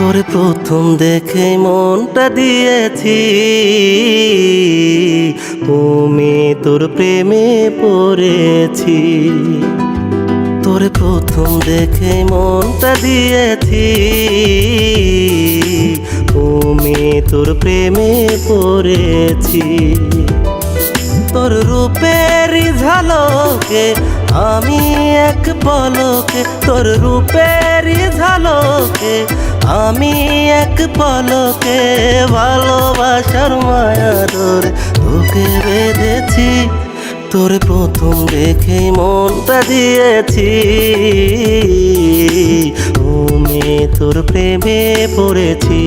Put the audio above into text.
তোরে প্রথম দেখে মনটা দিয়েছি। তুমি তোর প্রেমে পড়েছি। তোরে প্রথম দেখে মনটা দিয়েছি। তুমি তোর প্রেমে পড়েছি। তোর রূপের ঝালকে আমি এক পলকে, তোর রূপের ঝালকে আমি এক পলকে ভালোবাসার মায়া তোর তোকে বেঁধেছি। তোর প্রথম দেখে মনটা দিয়েছি। আমি তোর প্রেমে পড়েছি।